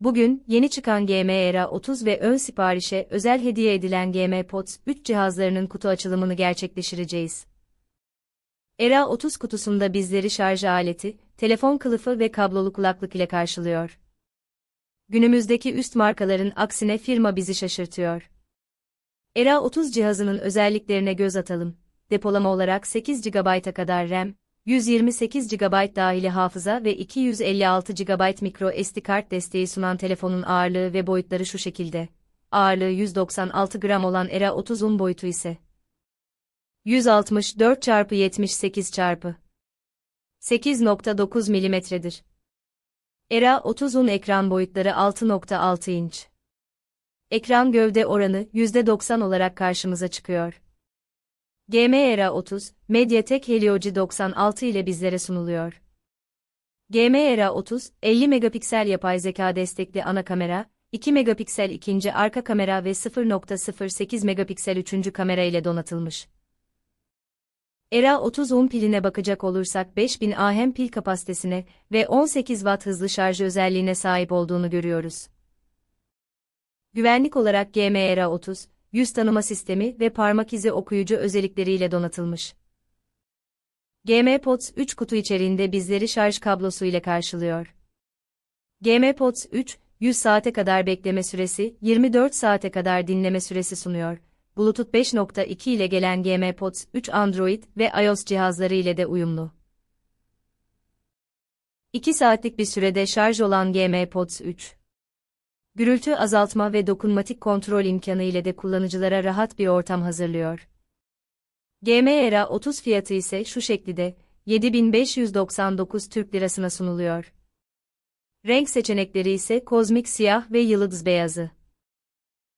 Bugün, yeni çıkan GM Era 30 ve ön siparişe özel hediye edilen GM Pods 3 cihazlarının kutu açılımını gerçekleştireceğiz. Era 30 kutusunda bizleri şarj aleti, telefon kılıfı ve kablolu kulaklık ile karşılıyor. Günümüzdeki üst markaların aksine firma bizi şaşırtıyor. Era 30 cihazının özelliklerine göz atalım. Depolama olarak 8 GB'a kadar RAM, 128 GB dahili hafıza ve 256 GB micro SD kart desteği sunan telefonun ağırlığı ve boyutları şu şekilde. Ağırlığı 196 gram olan Era 30'un boyutu ise 164 çarpı 78 çarpı 8.9 milimetredir. Era 30'un ekran boyutları 6.6 inç. Ekran gövde oranı %90 olarak karşımıza çıkıyor. GM Era 30, Mediatek Helio G96 ile bizlere sunuluyor. GM Era 30, 50 megapiksel yapay zeka destekli ana kamera, 2 megapiksel ikinci arka kamera ve 0.08 megapiksel üçüncü kamera ile donatılmış. Era 30 un piline bakacak olursak 5000 ah pil kapasitesine ve 18 watt hızlı şarj özelliğine sahip olduğunu görüyoruz. Güvenlik olarak GM Era 30, yüz tanıma sistemi ve parmak izi okuyucu özellikleriyle donatılmış. GM Pods 3 kutu içeriğinde bizleri şarj kablosu ile karşılıyor. GM Pods 3, 100 saate kadar bekleme süresi, 24 saate kadar dinleme süresi sunuyor. Bluetooth 5.2 ile gelen GM Pods 3 Android ve iOS cihazları ile de uyumlu. 2 saatlik bir sürede şarj olan GM Pods 3 gürültü azaltma ve dokunmatik kontrol imkanı ile de kullanıcılara rahat bir ortam hazırlıyor. GM Era 30 fiyatı ise şu şekilde 7599 Türk Lirasına sunuluyor. Renk seçenekleri ise kozmik siyah ve yıldız beyazı.